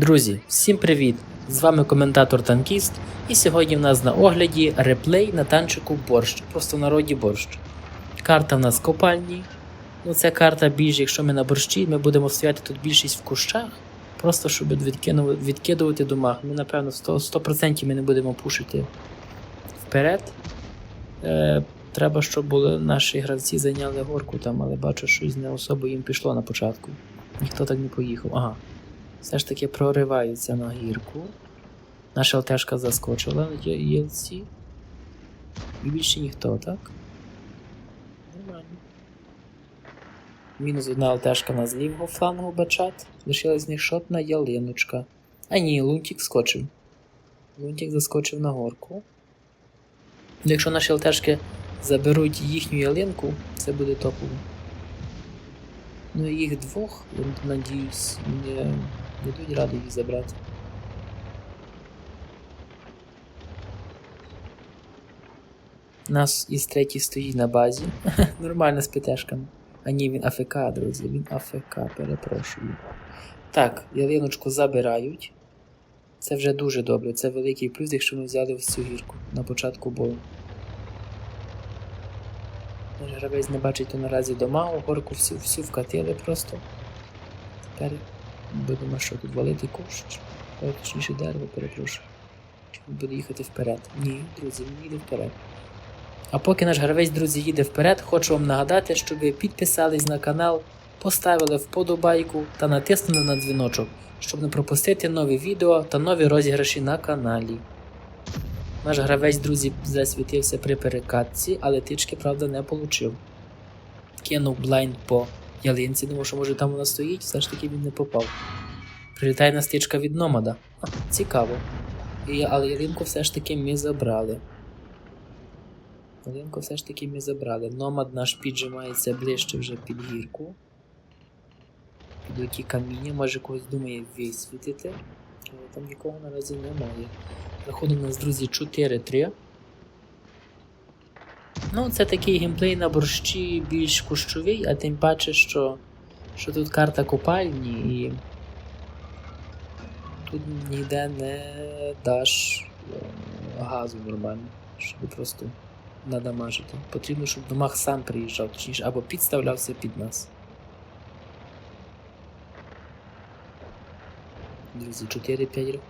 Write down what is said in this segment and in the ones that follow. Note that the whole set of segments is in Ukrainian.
Друзі, всім привіт! З вами коментатор Танкіст, і сьогодні в нас на огляді реплей на танчику борщ, просто в народі борщ. Карта в нас копальні. Ну, це карта більш, якщо ми на борщі, ми будемо стояти тут більшість в кущах, просто щоб відкидувати домах. Ми, напевно, 100%, 100% ми не будемо пушити вперед. Е, треба, щоб були наші гравці зайняли горку там, але бачу, щось не особо їм пішло на початку. Ніхто так не поїхав. Ага. Все ж таки прориваються на гірку. Наша ЛТшка заскочила на ЄЛЦі. І більше ніхто, так? Нормально. Мінус одна ЛТшка на з лівого флангу бачат. Лишилась шотна ялиночка. А ні, лунтик скочив. Лунтик заскочив на горку. Якщо наші ЛТшки заберуть їхню ялинку, це буде топово. Ну їх двох, я надіюсь, не будуть раді їх забрати. Нас із третій стоїть на базі. Нормально з ПТшками. А ні, він АФК, друзі, він АФК, перепрошую. Так, ялиночку забирають. Це вже дуже добре. Це великий плюс, якщо ми взяли ось цю гірку на початку бою. Гравець не бачить то наразі дома, у горку всю, всю вкатили просто. Тепер будемо що тут валити кущ. Точніше дерево, перепрошую. Буде їхати вперед? Ні, друзі, він їде вперед. А поки наш гравець, друзі, їде вперед, хочу вам нагадати, щоб ви підписались на канал, поставили вподобайку та натиснули на дзвіночок, щоб не пропустити нові відео та нові розіграші на каналі. Наш гравець, друзі, засвітився при перекатці, але тички, правда, не получив. Кинув блайнд по ялинці, думав, що може там вона стоїть, все ж таки він не попав. Прилітає на стичка від Номада. А, цікаво. І, але ялинку все ж таки ми забрали. Ялинку все ж таки ми забрали. Номад наш піджимається ближче вже під гірку. Під оті каміння, може когось думає висвітити. Але там нікого наразі немає. Рахунок у нас, друзі, 4-3. Ну, це такий геймплей на борщі більш кущовий, а тим паче, що, що тут карта копальні і тут ніде не даш е, газу нормально, щоб просто надамажити. Потрібно, щоб домах сам приїжджав, точніше, або підставлявся під нас. Друзі, 4-5 рахунок.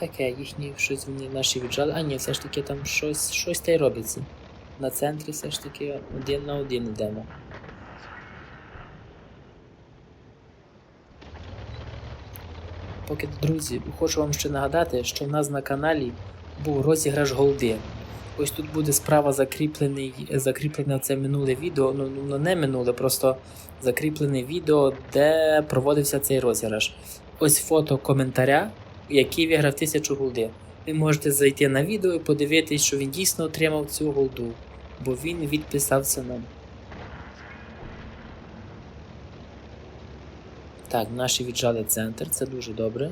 Ну. Таке, їхні щось вони наші віджали. А ні, все ж таки там щось, щось та й робиться. На центрі все ж таки один на один йдемо. Поки, друзі, хочу вам ще нагадати, що в нас на каналі був розіграш голди. Ось тут буде справа закріплений, закріплене це минуле відео, ну, ну не минуле, просто закріплене відео, де проводився цей розіграш. Ось фото коментаря, який виграв 1000 голди. Ви можете зайти на відео і подивитись, що він дійсно отримав цю голду, бо він відписався нам. Так, наші віджали центр, це дуже добре.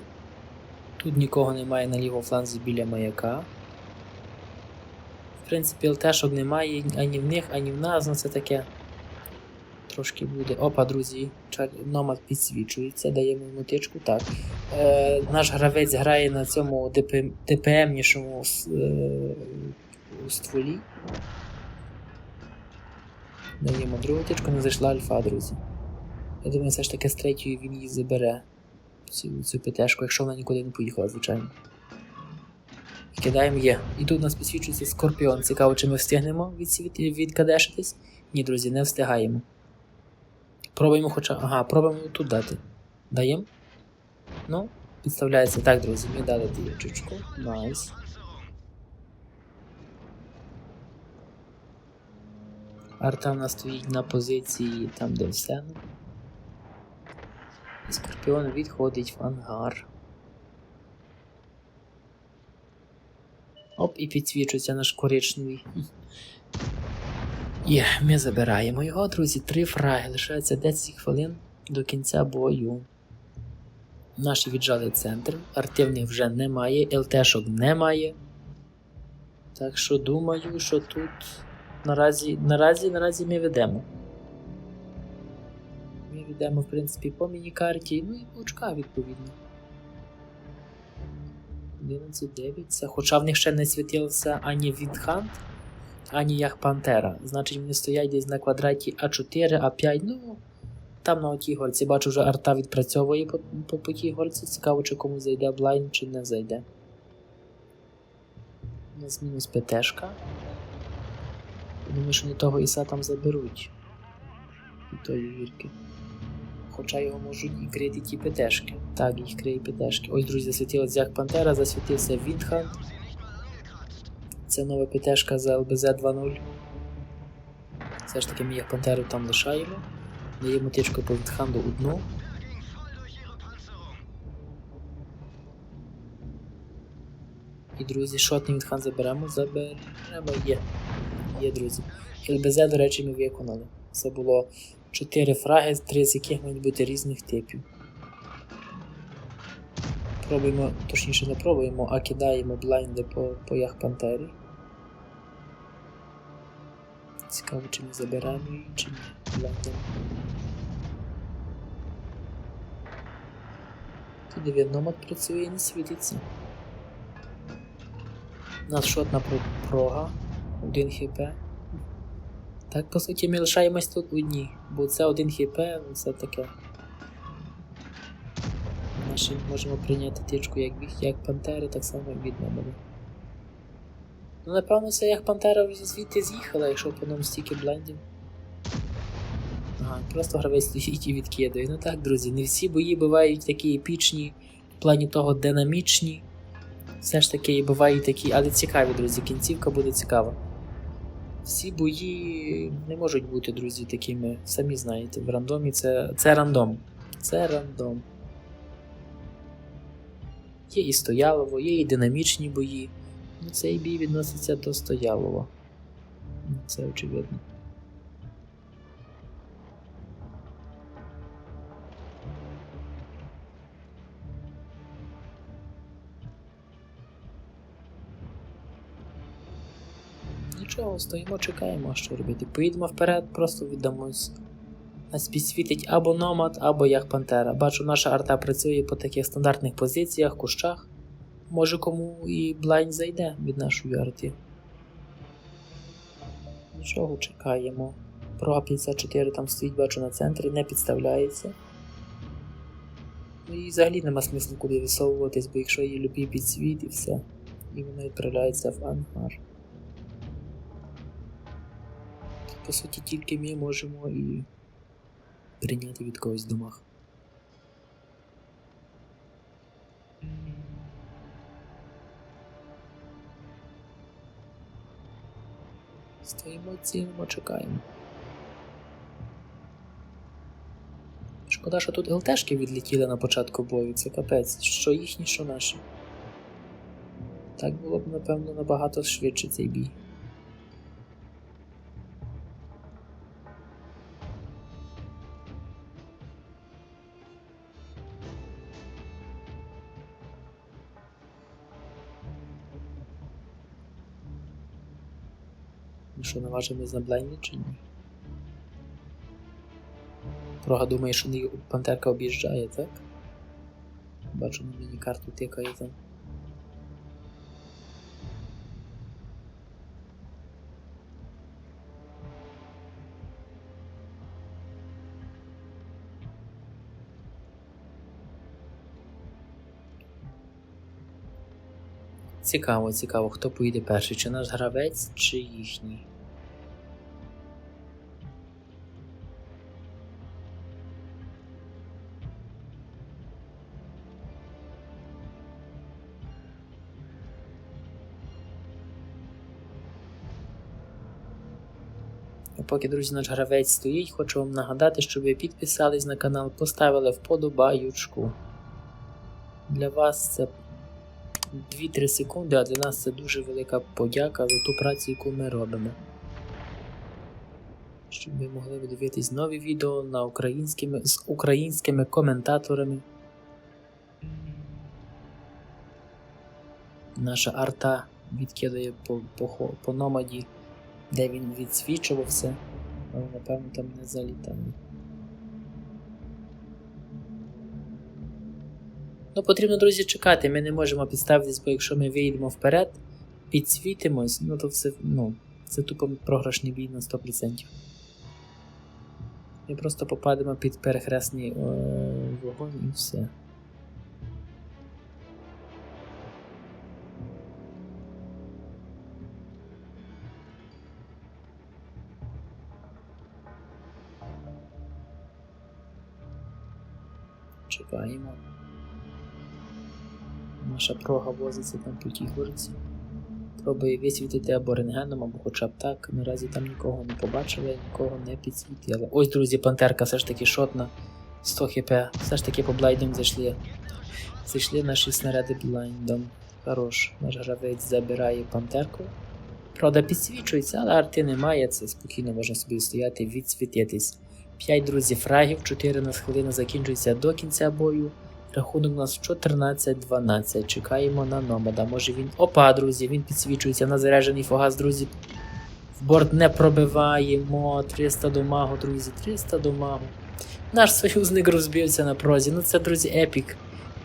Тут нікого немає на лівому фланзі біля маяка. В принципі, ЛТшок немає ані в них, ані в нас, ну це таке. Трошки буде. Опа, друзі, чар... підсвічується, даємо йому тичку. Так. Е, наш гравець грає на цьому ДП... ДПМнішому е... стволі. Даємо другу тичку, не зайшла альфа, друзі. Я думаю, все ж таки з третьої він її забере. Цю, цю ПТшку, якщо вона нікуди не поїхала, звичайно. Кидаємо є. І тут у нас підсвічується скорпіон. Цікаво, чи ми встигнемо відсвіт... відкадешитись? Ні, друзі, не встигаємо. Пробуємо хоча. Ага, пробуємо тут дати. Даємо? Ну, підставляється так, друзі. Ми дали діючечку. Найс. Арта у нас стоїть на позиції там, де все. І Скорпіон відходить в ангар. Оп, і підсвічується наш коричневий. Є, ми забираємо його, друзі. Три фраги. Лишається 10 хвилин до кінця бою. Наші віджали центр. Артивних вже немає, ЛТшок немає. Так що думаю, що тут наразі, наразі, наразі ми ведемо. Ми йдемо, в принципі, по міні-карті, ну і по очках, відповідно. 11-9. Це, хоча в них ще не світився ані Віндхант, ані як Пантера. Значить, вони стоять десь на квадраті А4, А5, ну. Там на отій горці, бачу, вже арта відпрацьовує по, по, по тій горці. Цікаво, чи кому зайде блайн, чи не зайде. У нас мінус ПТшка. Думаю, що не того Іса там заберуть. І тої вірки. Хоча його можуть і крити ті ПТшки. Так, їх криє ПТшки. Ось, друзі, засвітилось як Пантера, засвітився Віндхан. Це нова ПТшка за ЛБЗ 2.0. Все ж таки ми їх Пантеру там лишаємо. Даємо тичку по Віндханду одну. І, друзі, шотний Віндхан заберемо, заберемо. Є. Є, друзі. ЛБЗ, до речі, ми виконали. Це було 4 фраги, 3 з яких мають бути різних типів. Пробуємо, точніше не пробуємо, а кидаємо блайнди по, по Яхпантері. Цікаво, чи ми заберемо її, чи ні. Блайндом. Тут дев'ятномат працює і не світиться. У нас шотна прога. 1 хп. Так, по суті, ми лишаємось тут одні, бо це один хп, ну це таке. Ми можемо прийняти тичку як, як пантери, так само і від мене. Ну, напевно, це як пантера звідти з'їхала, якщо по нам стільки блендів. Просто гравець стоїть і відкидає. Ну так, друзі, не всі бої бувають такі епічні, в плані того динамічні. Все ж таки бувають такі, але цікаві, друзі, кінцівка буде цікава. Всі бої не можуть бути, друзі, такими, самі знаєте, в рандомі це, це рандом. Це рандом. Є і стоялово, є і динамічні бої. Ну, цей бій відноситься до стоялого. Ну, Це очевидно. Нічого, стоїмо, чекаємо, що робити. Поїдемо вперед, просто віддамось. Нас підсвітить або Номад, або як Пантера. Бачу, наша арта працює по таких стандартних позиціях, кущах. Може кому і блайн зайде від нашої арти. Нічого, чекаємо. Прога 54 там стоїть, бачу на центрі, не підставляється. Ну і взагалі нема смислу куди висовуватись, бо якщо її любі підсвіт і все. І вона відправляється в ангар. По суті, тільки ми можемо і прийняти від когось домах. Стоїмо, цінимо, чекаємо. Шкода, що тут ЛТшки відлетіли на початку бою, це капець, що їхні, що наші. Так було б, напевно, набагато швидше цей бій. Що, наважимось на блайнді чи ні? Прога думає, що не пантерка об'їжджає, так? Бачу на мені карту тикає там. Цікаво, цікаво, хто поїде перший, чи наш гравець, чи їхній. Поки, друзі, наш гравець стоїть, хочу вам нагадати, щоб ви підписались на канал, поставили вподобаючку. Для вас це 2-3 секунди, а для нас це дуже велика подяка за ту працю, яку ми робимо. Щоб ви могли дивитись нові відео на українськими, з українськими коментаторами. Наша арта відкидає по, по, по номаді, де він відсвічувався, але напевно там не залітав. Ну, потрібно, друзі, чекати, ми не можемо підставитись, бо якщо ми вийдемо вперед, підсвітимось, ну то все ну, це тупо програшний бій на 100%. Ми просто попадемо під перехресний е, вогонь і все. Чекаємо. Наша прога возиться там по тій горці. Пробує висвітити або рентгеном, або хоча б так. Наразі там нікого не побачили, нікого не підсвітили. Ось, друзі, пантерка все ж таки шотна. 100 хп. Все ж таки по блайдам зайшли. Зайшли наші снаряди блайндом. Хорош. Наш гравець забирає пантерку. Правда, підсвічується, але арти немає, це спокійно можна собі стояти, відсвітитись. 5 друзі фрагів, 4 на хвилину закінчується до кінця бою. Рахунок у нас 14-12. Чекаємо на номада. Може він. Опа, друзі, він підсвічується на заряджений фугас, друзі. В борт не пробиваємо. 300 домагу, друзі, 300 домагу. Наш союзник розбився на прозі. Ну це, друзі, епік.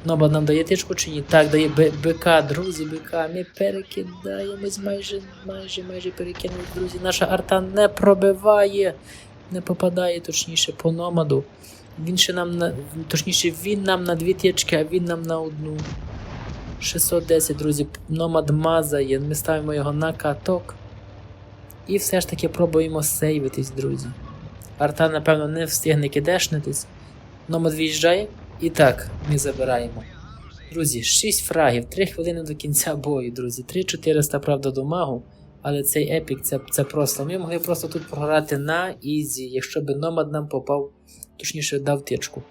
Номад нам дає тичку чи ні? Так, дає БК, друзі, БК. Ми перекидаємось майже, майже, майже перекинули, друзі. Наша арта не пробиває. Не попадає точніше по номаду. Він ще нам на. Точніше, він нам на дві тічки, а він нам на одну. 610, друзі. Номад мазає. Ми ставимо його на каток. І все ж таки пробуємо сейвитись, друзі. Арта, напевно, не встигне кидешнитись. Номад виїжджає. І так, ми забираємо. Друзі, 6 фрагів, 3 хвилини до кінця бою, друзі. 3400, правда, до магу. Але цей епік це, це просто. Ми могли просто тут програти на ізі, якщо би номад нам попав, точніше дав тичку.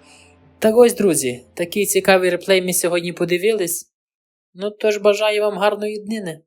Так ось, друзі, такий цікавий реплей ми сьогодні подивились. Ну тож бажаю вам гарної днини.